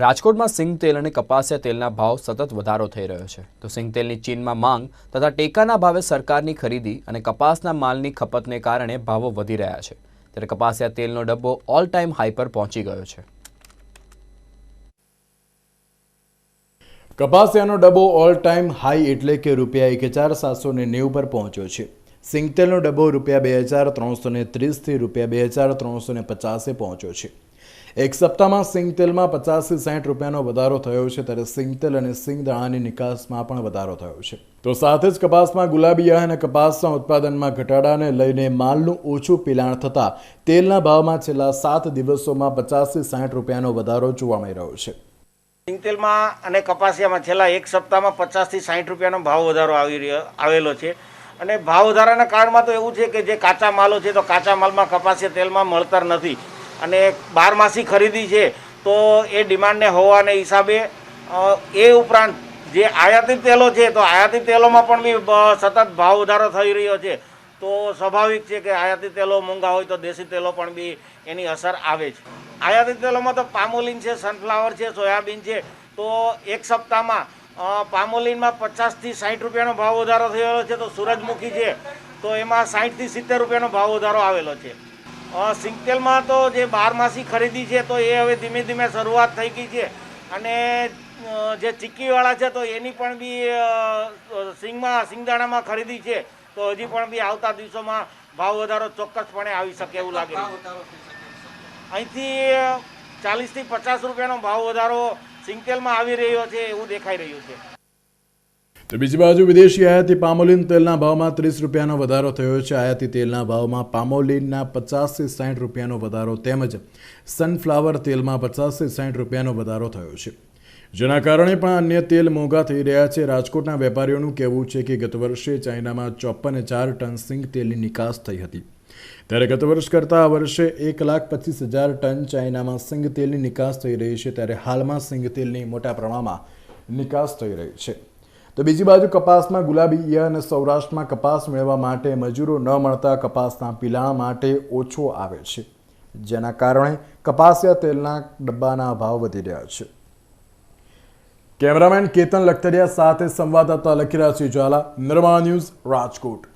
રાજકોટમાં સિંગ તેલ અને કપાસિયા તેલના ભાવ સતત વધારો થઈ રહ્યો છે. તો સિંગ તેલની ચીનમાં માંગ તથા ટેકાના ભાવે સરકારની ખરીદી અને કપાસના માલની ખપતને કારણે ભાવો વધી રહ્યા છે. ત્યારે કપાસિયા તેલનો ડબ્બો ઓલ ટાઈમ હાઈ પર પહોંચી ગયો છે. કપાસિયાનો ડબ્બો ઓલ ટાઈમ હાઈ એટલે કે રૂપિયા એક હજાર સાતસો ને નેવું પર પહોંચ્યો છે. સિંગતેલનો ડબ્બો રૂપિયા બે હજાર ત્રણસો ને ત્રીસથી રૂપિયા બે હજાર ત્રણસો ને પચાસે પહોંચ્યો છે. એક સપ્તાહમાં સિંગ તેલમાં પચાસથી સાઠ રૂપિયાનો વધારો થયો છે, ત્યારે સિંગ તેલ અને સિંગ દાણાની નિકાસમાં પણ વધારો થયો છે. તો સાથે જ કપાસમાં ગુલાબીયા અને કપાસના ઉત્પાદનમાં ઘટાડાને લઈને માલનું ઓછું પિલાણ થતાં તેલના ભાવમાં છેલ્લા સાત દિવસોમાં પચાસથી સાઠ રૂપિયાનો વધારો જોવા મળી રહ્યો છે. સિંગ તેલમાં અને કપાસિયામાં છેલ્લા એક સપ્તાહમાં પચાસથી સાઠ રૂપિયાનો ભાવ વધારો આવી રહ્યો, આવેલો છે. અને ભાવ વધારાના કારણમાં તો એવું છે કે જે કાચા માલો છે, તો કાચા માલમાં કપાસિયા તેલમાં મળતર નથી. અને બારમાસી ખરીદી છે, તો એ ડિમાન્ડને હોવાને હિસાબે એ ઉપરાંત જે આયાતી તેલો છે, તો આયાતી તેલોમાં પણ બી સતત ભાવ વધારો થઈ રહ્યો છે. તો સ્વાભાવિક છે કે આયાતી તેલો મોંઘા હોય તો દેશી તેલો પણ બી એની અસર આવે છે. આયાતી તેલોમાં તો પામોલિન છે, સનફ્લાવર છે, સોયાબીન છે, તો એક સપ્તાહમાં પામોલિનમાં પચાસથી સાઠ રૂપિયાનો ભાવ વધારો થયેલો છે, તો સૂરજમુખી છે, તો એમાં સાઠથી સિત્તેર રૂપિયાનો ભાવ વધારો આવેલો છે. સિંગતેલમાં તો જે બારમાસી ખરીદી છે તો એ હવે ધીમે ધીમે શરૂઆત થઈ ગઈ છે. અને જે ચીક્કીવાળા છે તો એની પણ બી સિંગમાં સિંગદાણામાં ખરીદી છે. તો હજી પણ બી આવતા દિવસોમાં ભાવ વધારો ચોક્કસપણે આવી શકે એવું લાગે. અહીંથી ચાલીસથી પચાસ રૂપિયાનો ભાવ વધારો સિંગતેલમાં આવી રહ્યો છે એવું દેખાઈ રહ્યું છે. તો બીજી બાજુ વિદેશી આયાતી પામોલિન તેલના ભાવમાં ત્રીસ રૂપિયાનો વધારો થયો છે. આયાતી તેલના ભાવમાં પામોલિનના પચાસથી સાઠ રૂપિયાનો વધારો તેમજ સનફ્લાવર તેલમાં પચાસથી સાઠ રૂપિયાનો વધારો થયો છે. જેના કારણે પણ અન્ય તેલ મોંઘા થઈ રહ્યા છે. રાજકોટના વેપારીઓનું કહેવું છે કે ગત વર્ષે ચાઇનામાં ચોપન હજાર ટન સિંગ તેલની નિકાસ થઈ હતી. ત્યારે ગત વર્ષ કરતાં આ વર્ષે એક લાખ પચીસ હજાર ટન ચાઇનામાં સિંગ તેલની નિકાસ થઈ રહી છે. ત્યારે હાલમાં સિંગ તેલની મોટા પ્રમાણમાં નિકાસ થઈ રહી છે. તો બીજી બાજુ કપાસમાં ગુલાબી ઈયળ અને સૌરાષ્ટ્રમાં કપાસ મેળવવા માટે મજૂરો ન મળતા કપાસના પિલાણ માટે ઓછો આવે છે. જેના કારણે કપાસિયા તેલના ડબ્બાના ભાવ વધી રહ્યા છે. કેમેરામેન કેતન લખતરિયા સાથે સંવાદદાતા લખીરાજ ઝાલા નિર્મા ન્યૂઝ રાજકોટ.